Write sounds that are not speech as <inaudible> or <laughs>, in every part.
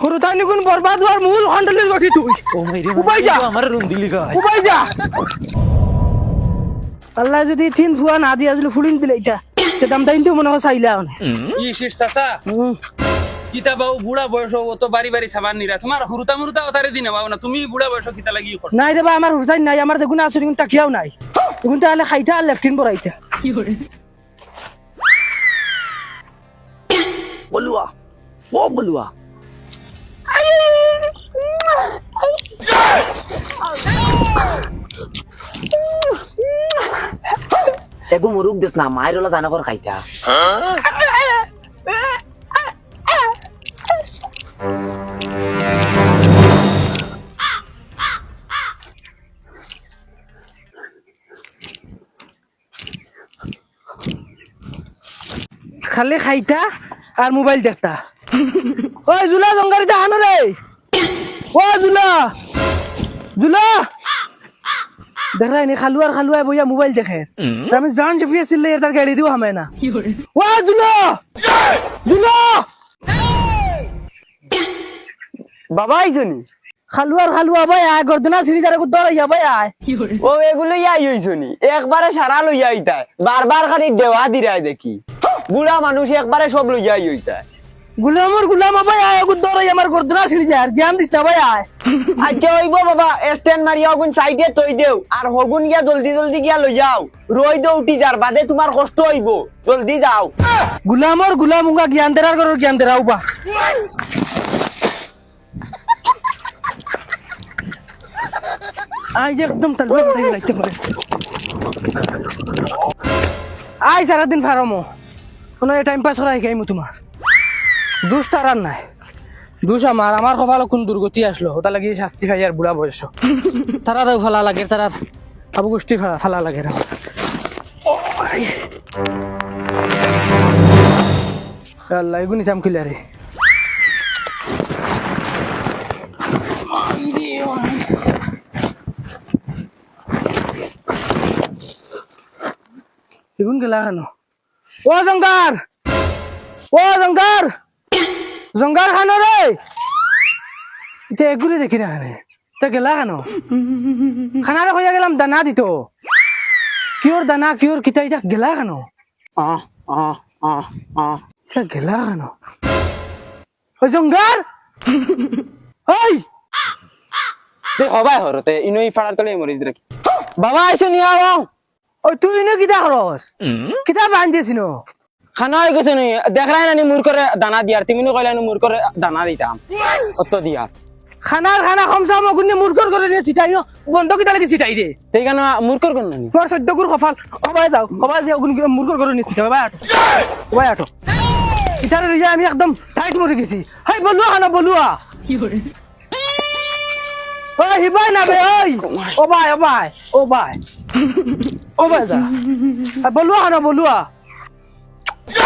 সৰুতাই নিগুণ বৰবাদ হোৱাৰ মূল সন্তালিৰ গঠি তুই। উপায় যা। আমার রুম দিলি উপায় যা। আল্লাহ যদি তিন ফুয়া না দিয়া যদি ফুলিন দিলে এটা তে দাম তাইনটো মনে হয় চাইলা কি শেষ চাচা? কিতা বাবু বুড়া বয়স অত বাড়ি বাড়ি সাবান নিরা তোমার হুরুতা মুরুতা অতারে দিনে বাবু না তুমি বুড়া বয়স কিতা লাগি কর নাই রে বা আমার সৰুতাই নাই আমার দেখুন আছে দেখুন তাকিয়াও নাই। দেখুন তাহলে খাইতা আর লেফটিন বড়াইতা বলুয়া ও বলুয়া এগু মুরুক দেস না মায়ের ওলা জানা কর খাইতা। খালি খাইতা আর মোবাইল দেখতা। ওই জুলা জঙ্গারিতা হানো রে ও জুলা। জুলা! দেখ খালুয়ার খালুয়ায় বইয়া মোবাইল দেখে। আমি জান এর তার গাড়ি দিও হামে না। ও জুলা! জুলা! বাবা আইছনি খালুয়ার খালুয়া ভাই আয় গর্দনা সিঁড়ি যারা দৌড়াইয়া ভাই আয় ও এগুলো ইয়াই হইছনি একবারে সারা লইয়া আইতায় বারবার খালি দেওয়া দিরাই দেখি। বুড়া মানুষ একবারে সব লইয়াই হইতায় গুলামর গুলাম ভাই আয় ওগুন দৌড়াই আমার গর্দনা সিঁড়ি যায় আর জ্ঞান না ভাই আয়। আচ্ছা হইব বাবা স্ট্যান্ড মারিয়া হগুন সাইডে তৈ দেও আর হগুন গিয়া জলদি জলদি গিয়া লই যাও। রই দে উঠি যার বাদে তোমার কষ্ট হইব। জলদি যাও। গুলামর গুলাম উঙ্গা জ্ঞান দেরার করো জ্ঞান দেরাও বা আই যে একদম তালবা করে লাগতে পারে। আই সারাদিন ফারামো কোনো টাইম পাস করা শিকাইমু তোমার। দোষ তার আর নাই। দোষ আমার আমার কপাল কোন দুর্গতি আসলো ওটা লাগি শাস্তি খাই আর বুড়া বয়স তারারও ফালা লাগে তারার আবু গোষ্ঠী ফালা ফালা লাগে আল্লাহ এগুনি চাম এগুন গেলা কেন? ও জঙ্গার ও জঙ্গার জঙ্গার খানো রে এটা এগুলি দেখি না খানে তা গেলা কেন খানারে কইয়া গেলাম দানা দিত কিওর দানা কিওর কিতা এটা গেলা কেন আহ আহ আহ আহ। এটা গেলা কেন ওই জঙ্গার ওই হবাই হরতে ইনই ফাড়ার তলে মরিস রাখি বাবা আইছো নিয়া ওই তুই নে কিতা খরচ কিতা বান্ধিছি ন? খানা হয়ে গেছে নি? দেখলাই না মুর করে দানা দিয়ার তুমি নি কইলা নি মুর করে দানা দিতাম অত দিয়া। খানার খানা কমসা মগুনে মুরগর করে নিয়ে চিটাই ন বন্ধ কিতা লাগি চিটাই রে সেই কারণে মুর কর কোন নি তোমার সদ্য গুর কপাল। সবাই যাও সবাই যাও গুন মুরগর করে নিয়ে চিটাই। ভাই আটো ভাই আটো ইতারে রিজা আমি একদম টাইট মরে গেছি। হাই বলুয়া খানা বলুয়া ওই হিবাই না বে ওই ও ভাই ও ভাই ও ভাই ও ভাই যা বলুয়া খানা বলুয়া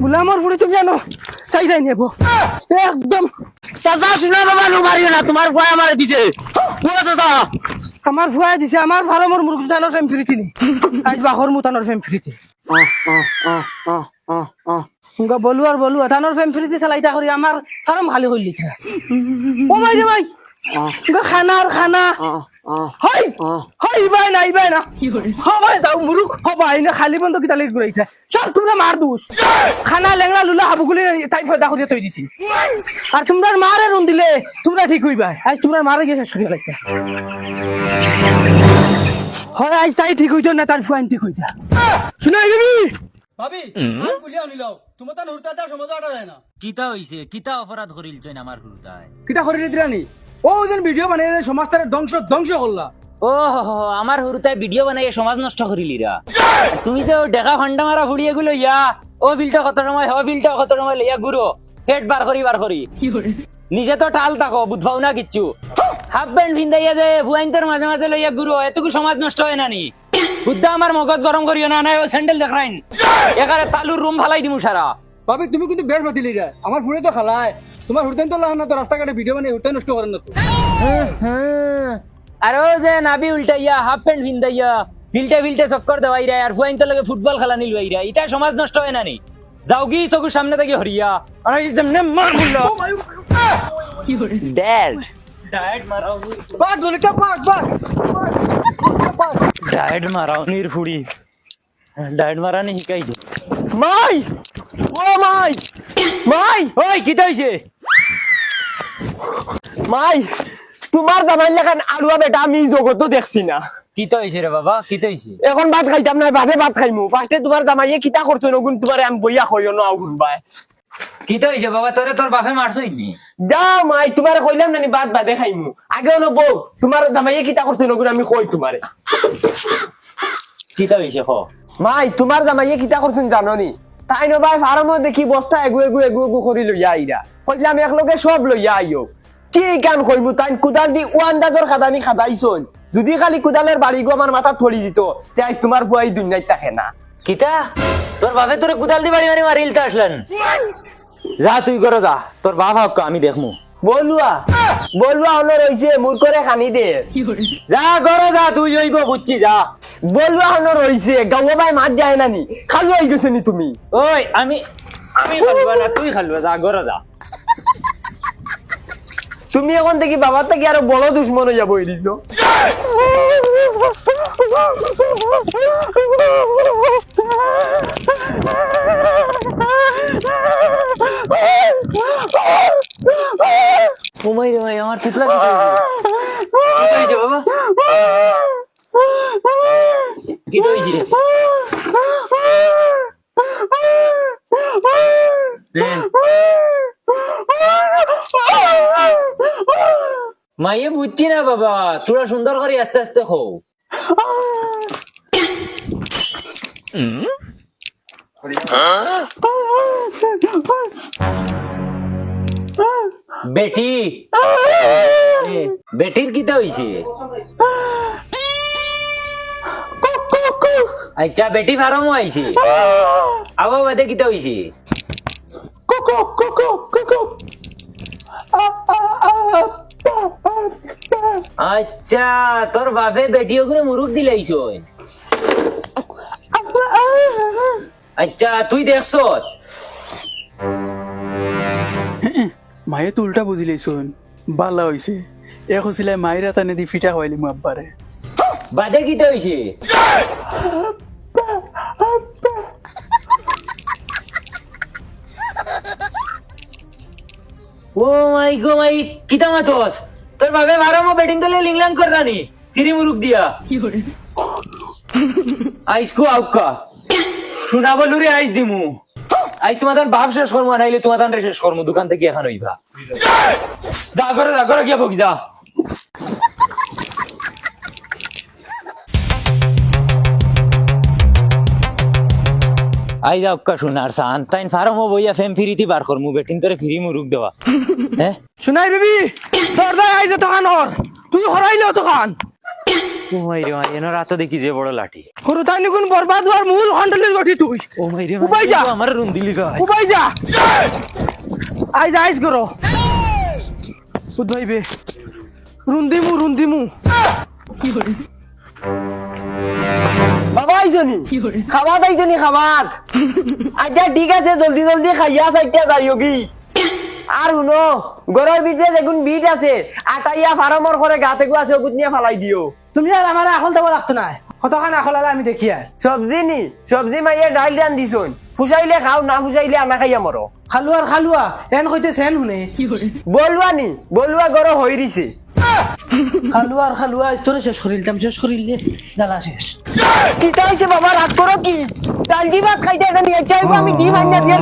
গুলামর ফুড়ি তুমি জানো চাই যাই নেব। একদম। চাচা শুনা বাবা নো মারিও না তোমার ভয় আমারে দিতে ও চাচা। আমার ফুয়া দিছে আমার ফারমর মুরুখ টানোর ফ্যাম ফিরে তিনি আজ বাহর মুতানোর ফ্যাম ফিরে তিনি উনকা বলু আর বলু তানোর ফ্যাম ফিরে চালাইতা করি আমার ফারম খালি করলি ও ভাই রে ভাই খানা আর খানা। হয় হয় ইবাই না ইবাই না। হবাই যাও মুরুখ হবাই না খালি বন্ধ কিতা লাগি ঘুরাইছে সব তোমরা মার দুষ। খানা লেংড়া লুলা হাবুগুলি তাই ফয়দা করিয়া তৈ দিছি। আর তোমরা মারে রুম দিলে তোমরা ঠিক হইবা আজ তোমরা মারে গিয়ে শেষ করিয়া লাগতা হয় আজ তাই ঠিক হইতো না তার ফুয়াইন ঠিক হইতা শুনাই বিবি। ভাবি গুলিয়া নিল তোমার তার হুরতাটা সমঝ আটা যায় না? কিতা হইছে কিতা অপরাধ করিল তুই আমার হুরুতায় কিতা করি দিলানি ও যেন ভিডিও বানিয়ে সমাজটারে ধ্বংস ধ্বংস করলা। ও হো হো, আমার হুরুতায় ভিডিও বানাই সমাজ নষ্ট করিলিরা তুমি যে ও ডেকা ফান্ডা মারা ফুড়িয়ে গুলো ইয়া ও বিলটা কত সময় ও বিলটা কত সময় লইয়া গুরো হেড বার করি বার করি নিজে তো টাল থাকো বুধবাও না কিচ্ছু। হাফ প্যান্ট ভিন্দাইয়া যে ভুয়াইন্তর মাঝে মাঝে লইয়া গুরু এতটুকু সমাজ নষ্ট হয় না নি? বুদ্ধা আমার মগজ গরম করিও না নাই স্যান্ডেল দেখাইন এখানে তালুর রুম ফালাই দিমু সারা ভাবি তুমি কিন্তু বেশ বাতিলি রে আমার ফুড়ে তো খালায়। তোমার হুড়তেন তো লাগান না তো রাস্তাঘাটে ভিডিও বানিয়ে হুড়তেন নষ্ট করেন না তো। আর ও যে নাবি উল্টাইয়া হাফ প্যান্ট ভিন্দাইয়া বিলটে বিলটে চক্কর দেওয়াইরা আর ভুয়াইন্তর লগে ফুটবল খেলা নিলুয়াইরা এটা সমাজ নষ্ট হয় না নি? যাও কি চকুর সামনে থেকে হরিয়া। আর যেমনে মার মুল্লা। ড্যাড। ডায়েট মারাও বাস ললিতা বাস বাস ডায়েট মারাও নির ফুড়ি। ডায়েট মারানি শিকাই দে। মাই! ও মাই! মাই! ওই কি হইছে? মাই তোমার জামাই লেখান আলুয়া বেটা আমি জগতো দেখছি না। কি তো হইছে রে বাবা? কি তো হইছে? এখন ভাত খাইতাম না বাদে ভাত খাইমু। ফার্স্টে তোমার জামাইয়ে কিতা করছ নগুন তোমার আমি বইয়া কইও না আগুন ভাই কি তো হইছে বাবা? তোরে তোর বাপে মারছই নি যা মাই তোমার কইলাম না নি বাদ বাদে খাইমু। আগে হলো বউ তোমার জামাইয়ে কিতা করছ নগুন আমি কই তোমারে। কি তো হইছে খ মাই তোমার জামাইয়ে কিতা করছ জানো নি? তাই ন ভাই দেখি বস্তা? এগু এগু এগু এগু করি লইয়া আইরা কইলাম, একলগে সব লইয়া আইও কি গান কইমু তাই কুদাল দি ও আন্দাজর খাদানি খাদাইছন যদি খালি কুদালের বাড়ি গো আমার মাথা থলি দিত, তে আজ তোমার বুয়াই দুনিয়ায় থাকে না। কিতা? তোর বাবে তোরে কুদাল দি বাড়ি মারি মারিল তাসলেন যা, তুই করো যা। তোর বাপ হক, আমি দেখমু। বলুয়া। বলুয়া হলো রইছে মুর করে খানি দে। যা করো? যা তুই জইব বুঝছি যা। বলুয়া হলো রইছে গাওয়া ভাই মাত যায় না নি। খালু আই গেছে নি তুমি। ওই আমি আমি খালবা না তুই খালবা যা করো যা। তুমি এখন থেকে বাবার থেকে আরও বড় দুশ্মন হয়ে যাব এরিছো <laughs> ও রে মাই আমার তুতলা কি বাবা মাইয়ে বুঝছি না বাবা, তোরা সুন্দর করে আস্তে আস্তে খো বেটি। বেটির কিতা হইছে? আচ্ছা বেটি ফার্ম আইছে। আবার বাদে কিতা হইছে। আচ্ছা তোর বাপে বেটিও করে মুরুখ দিলাইছ আচ্ছা তুই দেখছ? মায়ে তো উল্টা বুঝিলেইছুন বালা হইছে। এক হছিলে মায়ের এটা দি ফিটা মো আব্বারে। বাদে কিতা হইছে? ও মাই গো মাই কিতা মাতস? তোর বাবে বারো মো বেটিং দলে লিংলাং কর রানি ফিরি মুরুক দিয়া। আইস কো আউকা। শুনা বলু রে আইস দিমু। আইস তোমাদের বাপ শেষ করব নাইলে তোমাদের শেষ করব, দোকান থেকে এখন হইবা। যা করে যা করে গিয়া বকি আই যাও কা শুনার সান, তাইন ফার্ম বইয়া ফেম ফিরিতি বার মু বেটিং তোরে ফিরি মুরুক দেওয়া। হ্যাঁ? শুনাই, বেবি, তোর দায় দোকান হর তুই হরাইলো ও এনো রাত দেখি যে বড় লাঠি। তাই নিকুন বরবাদ হওয়ার মূল হন্ডলের গঠি তুই ও মাই রে উপায় যা। আমার রুম দিলি উপাই যা। আইজ করো। বুধবাইবে রুন্দিমু রুন্দিমু বাবা আইসনি খাবার আইসনি খাবার আচ্ছা ঠিক আছে জলদি জলদি খাইয়া সাইডটা যাইও কি? আর শুনো গরর ভিতরে যেগুন বিট আছে আটাইয়া ফার্মর করে গাতে গু আছে ওগুত নিয়ে ফালাই দিও তুমি আর আমার আখল দেবো লাগতো না কতখান আখল আলে আমি দেখি আর সবজি নি সবজি মাইয়া ডাইল রান দিছুন ফুসাইলে খাও না ফুসাইলে আনা খাইয়া মরো খালুয়ার খালুয়া এন কইতে সেন শুনে। বলুয়া নি বলুয়া গরো হই দিছে। খালুয়ার খালুয়া তোরে শেষ করিলতাম শেষ করিলে জ্বালা শেষ। কিতা হইছে বাবা রাত করো কি? ডাল দি ভাত খাইতে এটা নিয়ে চাইব আমি ডিম আনিয়া দিয়ে